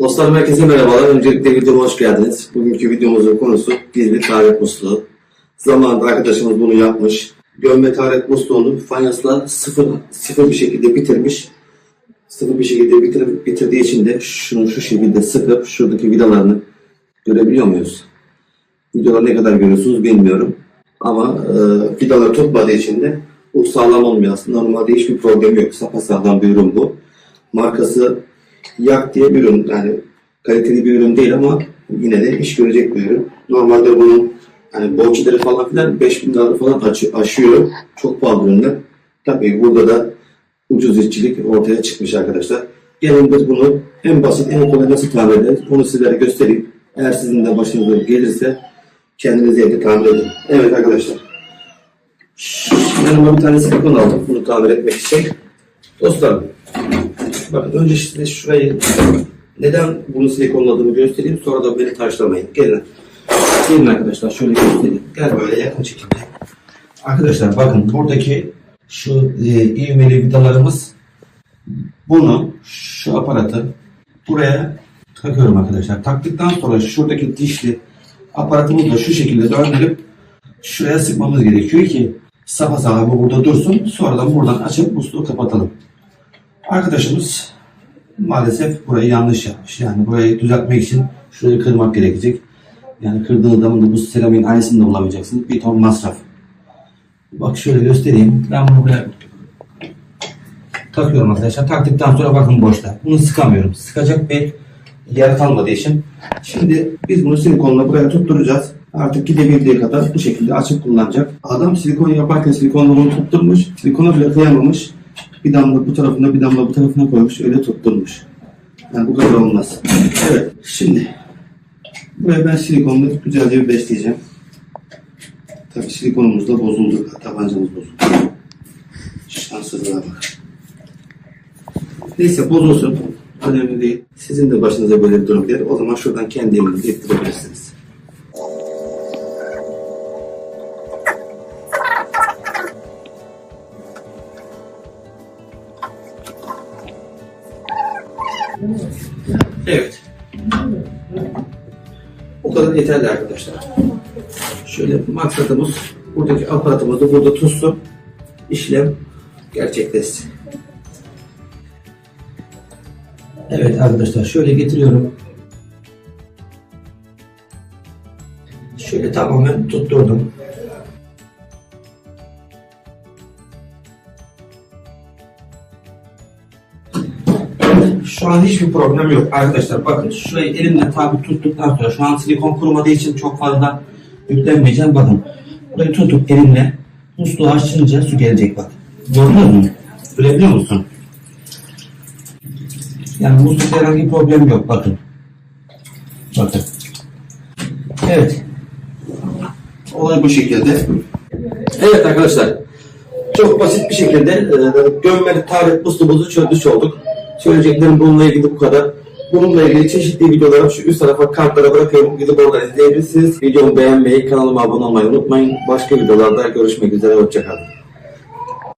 Dostlar herkese merhabalar. Öncelikle videoma hoş geldiniz. Bugünkü videomuzun konusu gizli taharet musluğu. Zamanında arkadaşımız bunu yapmış. Gömme taharet musluğunu fayansla sıfır, sıfır bir şekilde bitirmiş. Sıfır bir şekilde bitir, bitirdiği için de şunu şu şekilde sıkıp şuradaki vidalarını görebiliyor muyuz? Videoda ne kadar görüyorsunuz bilmiyorum. Ama e, vidalar tutmadığı için de bu sağlam olmuyor aslında. Normalde hiçbir problem yok. Sapasağlam bir ürün bu. Markası Yak diye bir ürün. Yani kaliteli bir ürün değil ama yine de iş görecek bir ürün. Normalde bunun hani borçları falan filan 5000 dolar falan aşıyor. Çok pahalı ürünler. Tabii burada da ucuz işçilik ortaya çıkmış arkadaşlar. Gelin biz bunu en basit, en kolay nasıl tamir ederiz onu sizlere göstereyim. Eğer sizin de başınıza gelirse kendiniz evde tamir edin. Evet arkadaşlar. Yanıma bir tane silikon aldım bunu tamir etmek için. Dostlarım Bakın önce size şurayı neden bunu silikonladığımı göstereyim sonra da beni taşlamayın. Gelin. Gelin arkadaşlar şöyle göstereyim. Gel böyle yakın çekimde. Arkadaşlar bakın buradaki şu e, ivmeli vidalarımız bunu şu aparatı buraya takıyorum arkadaşlar. Taktıktan sonra şuradaki dişli aparatımızı da şu şekilde döndürüp şuraya sıkmamız gerekiyor ki sapasağlam bu burada dursun. Sonradan buradan açıp musluğu kapatalım. Arkadaşımız maalesef burayı yanlış yapmış. Yani burayı düzeltmek için şurayı kırmak gerekecek. Yani kırdığınız zaman da bu seramiğin aynısını da bulamayacaksınız. Bir ton masraf. Bak şöyle göstereyim. Ben bunu buraya takıyorum arkadaşlar. Taktıktan sonra bakın boşta. Bunu sıkamıyorum. Sıkacak bir yer kalmadığı için. Şimdi biz bunu silikonla buraya tutturacağız. Artık gidebildiği kadar bu şekilde açıp kullanacak. Adam silikon yaparken silikonla bunu tutturmuş. Silikonu bile kıyamamış. Bir damla bu tarafına bir damla bu tarafına koymuş. Öyle tutturmuş. Yani bu kadar olmaz. Evet. Şimdi buraya ben silikonla güzelce bir besleyeceğim. Tabii silikonumuz da bozuldu. Tabancamız bozuldu. Şanssızlığa bak. Neyse bozulsun. Önemli değil. Sizin de başınıza böyle bir durum gelir. O zaman şuradan kendi elinizi ettirebilirsiniz. Evet. O kadar yeterli arkadaşlar. Şöyle maksadımız buradaki aparatımızı burada tutsun. işlem gerçekleşsin. Evet arkadaşlar şöyle getiriyorum. Şöyle tamamen tutturdum. Şu an hiçbir problem yok arkadaşlar. Bakın şurayı elimle tabi tuttuktan sonra şu an silikon kurumadığı için çok fazla yüklenmeyeceğim. Bakın burayı tutup elimle musluğu açınca su gelecek bak. Gördünüz mü? Görebiliyor musun? Yani muslukta herhangi problem yok bakın. Bakın. Evet. Olay bu şekilde. Evet arkadaşlar. Çok basit bir şekilde e, gömmeli tarih musluğumuzu çözmüş olduk. Söyleyeceklerim bununla ilgili bu kadar. Bununla ilgili çeşitli videolarım şu üst tarafa kartlara bırakıyorum. Gidip oradan izleyebilirsiniz. Videomu beğenmeyi, kanalıma abone olmayı unutmayın. Başka videolarda görüşmek üzere. Hoşçakalın.